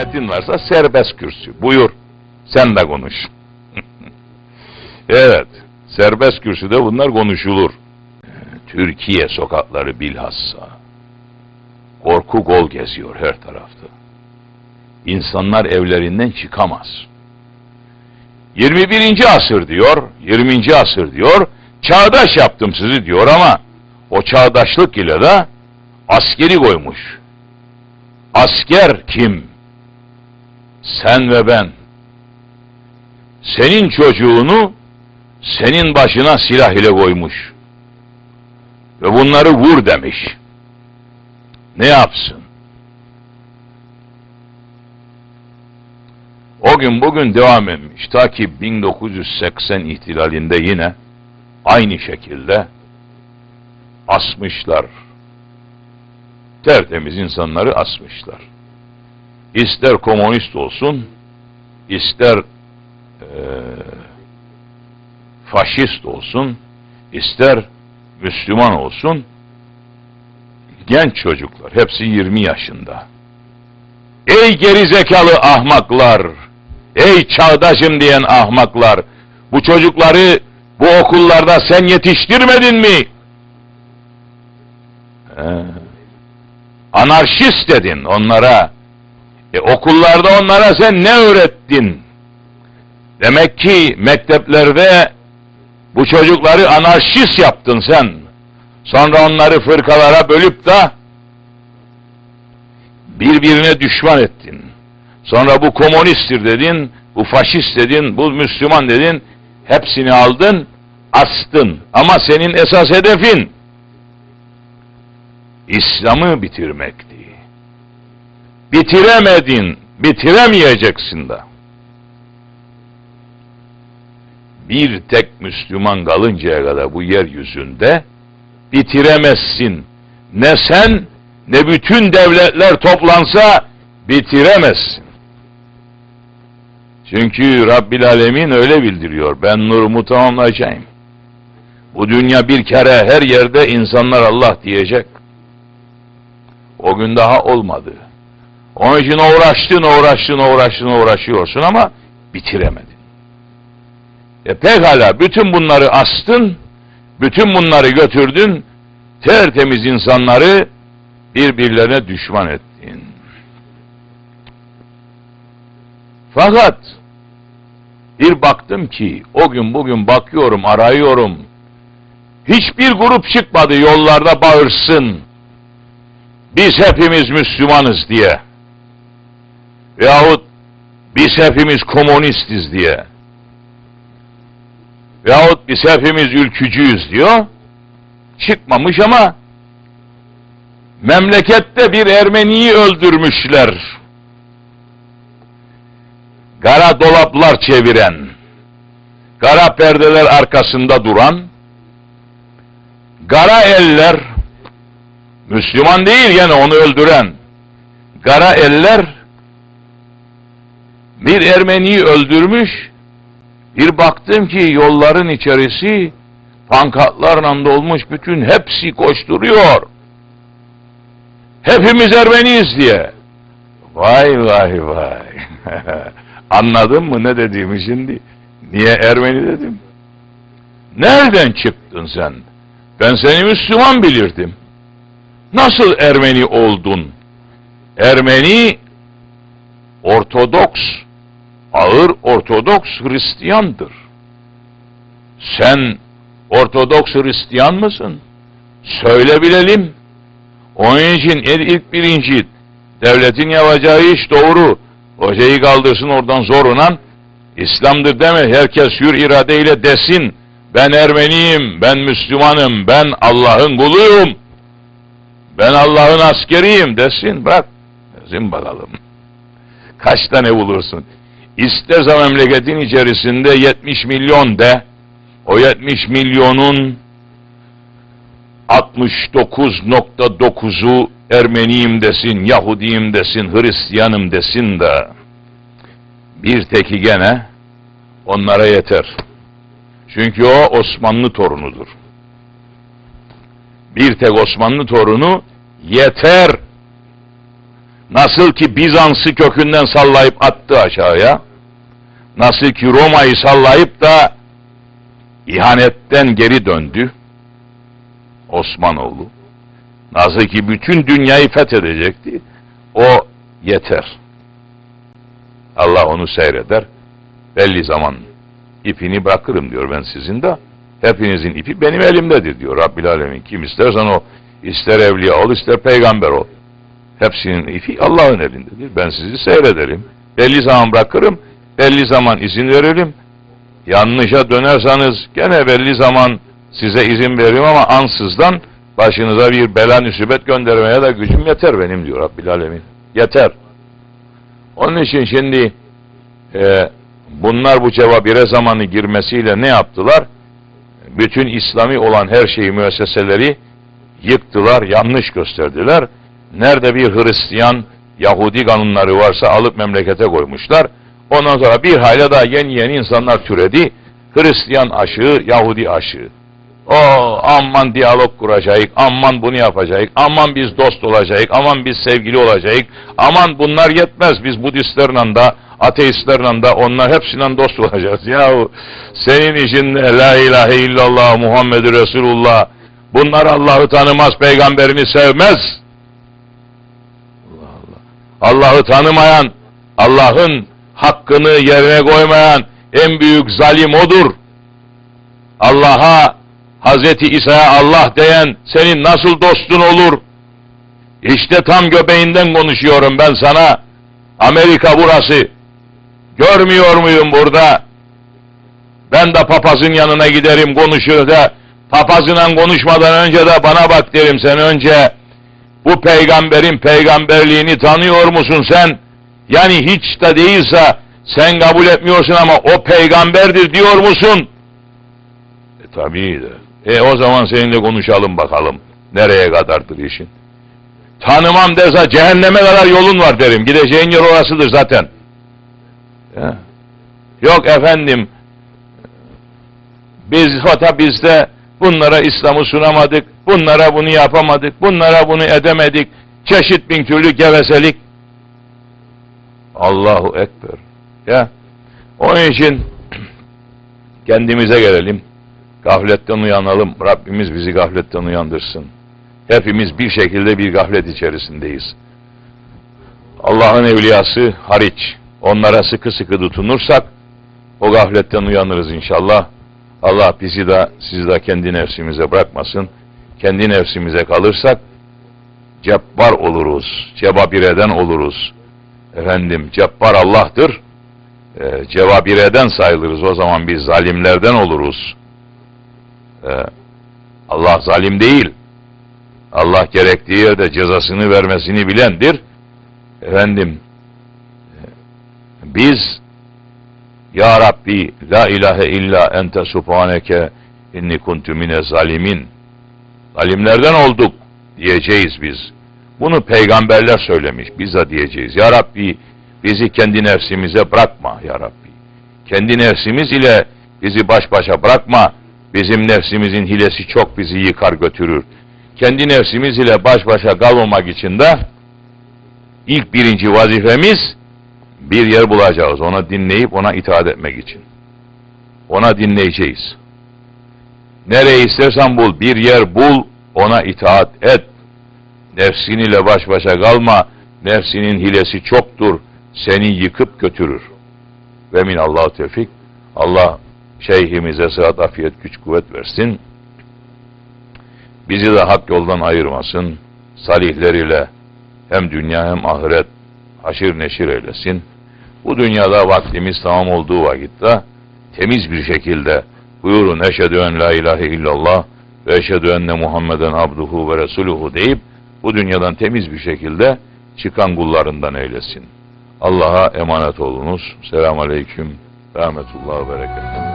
kabahatin varsa serbest kürsü. Buyur. Sen de konuş. evet. Serbest kürsüde bunlar konuşulur. Türkiye sokakları bilhassa. Korku gol geziyor her tarafta. İnsanlar evlerinden çıkamaz. 21. asır diyor, 20. asır diyor, çağdaş yaptım sizi diyor ama o çağdaşlık ile de askeri koymuş. Asker kim? Sen ve ben. Senin çocuğunu senin başına silah ile koymuş. Ve bunları vur demiş. Ne yapsın? O gün bugün devam etmiş. Ta ki 1980 ihtilalinde yine aynı şekilde asmışlar. Tertemiz insanları asmışlar. İster komünist olsun, ister eee, faşist olsun, ister Müslüman olsun, genç çocuklar, hepsi 20 yaşında. Ey gerizekalı ahmaklar, ey çağdaşım diyen ahmaklar, bu çocukları bu okullarda sen yetiştirmedin mi? He. Anarşist dedin onlara. E, okullarda onlara sen ne öğrettin? Demek ki mekteplerde bu çocukları anarşist yaptın sen. Sonra onları fırkalara bölüp de birbirine düşman ettin. Sonra bu komünisttir dedin, bu faşist dedin, bu Müslüman dedin. Hepsini aldın, astın. Ama senin esas hedefin İslam'ı bitirmekti. Bitiremedin, bitiremeyeceksin de. Bir tek Müslüman kalıncaya kadar bu yeryüzünde bitiremezsin. Ne sen ne bütün devletler toplansa bitiremezsin. Çünkü Rabbil Alemin öyle bildiriyor. Ben nurumu tamamlayacağım. Bu dünya bir kere her yerde insanlar Allah diyecek. O gün daha olmadı. Onun için uğraştın, uğraştın, uğraştın, uğraşıyorsun ama bitiremedin. E pekala bütün bunları astın, bütün bunları götürdün, tertemiz insanları birbirlerine düşman ettin. Fakat bir baktım ki o gün bugün bakıyorum, arıyorum. Hiçbir grup çıkmadı yollarda bağırsın. Biz hepimiz Müslümanız diye. Veyahut biz hepimiz komünistiz diye. Veyahut biz hepimiz ülkücüyüz diyor. Çıkmamış ama memlekette bir Ermeniyi öldürmüşler. Kara dolaplar çeviren, kara perdeler arkasında duran, kara eller, Müslüman değil yani onu öldüren, kara eller bir Ermeniyi öldürmüş, bir baktım ki yolların içerisi pankatlarla dolmuş bütün hepsi koşturuyor. Hepimiz Ermeniyiz diye. Vay vay vay. Anladın mı ne dediğimi şimdi? Niye Ermeni dedim? Nereden çıktın sen? Ben seni Müslüman bilirdim. Nasıl Ermeni oldun? Ermeni Ortodoks, ağır Ortodoks Hristiyandır. Sen Ortodoks Hristiyan mısın? Söyle bilelim. Onun için ilk birinci devletin yapacağı iş doğru. Hocayı kaldırsın oradan zoruna. İslam'dır deme. Herkes hür iradeyle desin. Ben Ermeniyim, ben Müslümanım, ben Allah'ın kuluyum. Ben Allah'ın askeriyim desin. Bırak. Desin bakalım. Kaç tane bulursun? İsterse memleketin içerisinde 70 milyon de o 70 milyonun 69.9'u Ermeniyim desin, Yahudiyim desin, Hristiyanım desin de bir teki gene onlara yeter. Çünkü o Osmanlı torunudur. Bir tek Osmanlı torunu yeter. Nasıl ki Bizans'ı kökünden sallayıp attı aşağıya, nasıl ki Roma'yı sallayıp da ihanetten geri döndü Osmanoğlu. Nasıl ki bütün dünyayı fethedecekti, o yeter. Allah onu seyreder, belli zaman ipini bırakırım diyor ben sizin de. Hepinizin ipi benim elimdedir diyor Rabbil Alemin. Kim istersen o, ister evliya ol, ister peygamber ol. Hepsinin ipi Allah'ın elindedir. Ben sizi seyrederim. Belli zaman bırakırım, belli zaman izin veririm. Yanlışa dönerseniz gene belli zaman size izin veririm ama ansızdan başınıza bir bela nüsibet göndermeye de gücüm yeter benim diyor Rabbil Alemin. Yeter. Onun için şimdi e, bunlar bu cevabire zamanı girmesiyle ne yaptılar? Bütün İslami olan her şeyi müesseseleri yıktılar, yanlış gösterdiler. Nerede bir Hristiyan, Yahudi kanunları varsa alıp memlekete koymuşlar. Ondan sonra bir hayli daha yeni yeni insanlar türedi. Hristiyan aşığı, Yahudi aşığı. O aman diyalog kuracağız, aman bunu yapacağız, aman biz dost olacağız, aman biz sevgili olacağız, aman bunlar yetmez biz Budistlerle de, ateistlerle de onlar hepsiyle dost olacağız. Yahu senin işin ne? La ilahe illallah Muhammedur Resulullah. Bunlar Allah'ı tanımaz, peygamberini sevmez. Allah Allah. Allah'ı tanımayan, Allah'ın hakkını yerine koymayan en büyük zalim odur. Allah'a Hazreti İsa'ya Allah diyen senin nasıl dostun olur? İşte tam göbeğinden konuşuyorum ben sana. Amerika burası. Görmüyor muyum burada? Ben de papazın yanına giderim konuşur da papazla konuşmadan önce de bana bak derim sen önce bu peygamberin peygamberliğini tanıyor musun sen? Yani hiç de değilse sen kabul etmiyorsun ama o peygamberdir diyor musun? E tabii de. E o zaman seninle konuşalım bakalım. Nereye kadardır işin? Tanımam derse cehenneme kadar yolun var derim. Gideceğin yer orasıdır zaten. Ya. Yok efendim biz hata bizde bunlara İslam'ı sunamadık. Bunlara bunu yapamadık. Bunlara bunu edemedik. Çeşit bin türlü gevezelik. Allahu Ekber. Ya. Onun için kendimize gelelim. Gafletten uyanalım. Rabbimiz bizi gafletten uyandırsın. Hepimiz bir şekilde bir gaflet içerisindeyiz. Allah'ın evliyası hariç onlara sıkı sıkı tutunursak o gafletten uyanırız inşallah. Allah bizi de sizi de kendi nefsimize bırakmasın. Kendi nefsimize kalırsak cebbar oluruz. Cebabireden oluruz. Efendim cebbar Allah'tır. E, cevabireden sayılırız. O zaman biz zalimlerden oluruz. E, Allah zalim değil. Allah gerektiği yerde cezasını vermesini bilendir. Efendim biz Ya Rabbi la ilahe illa ente subhaneke inni kuntu mine zalimin zalimlerden olduk diyeceğiz biz. Bunu peygamberler söylemiş. Biz de diyeceğiz. Ya Rabbi bizi kendi nefsimize bırakma ya Rabbi. Kendi nefsimiz ile bizi baş başa bırakma. Bizim nefsimizin hilesi çok bizi yıkar götürür. Kendi nefsimiz ile baş başa kalmamak için de ilk birinci vazifemiz bir yer bulacağız. Ona dinleyip ona itaat etmek için. Ona dinleyeceğiz. Nereye istersen bul, bir yer bul, ona itaat et. Nefsin ile baş başa kalma, nefsinin hilesi çoktur, seni yıkıp götürür. Ve min Allah tevfik, Allah şeyhimize sıhhat, afiyet, güç, kuvvet versin. Bizi de hak yoldan ayırmasın. Salihleriyle hem dünya hem ahiret haşir neşir eylesin. Bu dünyada vaktimiz tamam olduğu vakitte temiz bir şekilde buyurun eşhedü en la ilahe illallah ve eşhedü enne Muhammeden abduhu ve resuluhu deyip bu dünyadan temiz bir şekilde çıkan kullarından eylesin. Allah'a emanet olunuz. Selamun Aleyküm. Rahmetullah ve Berekatuhu.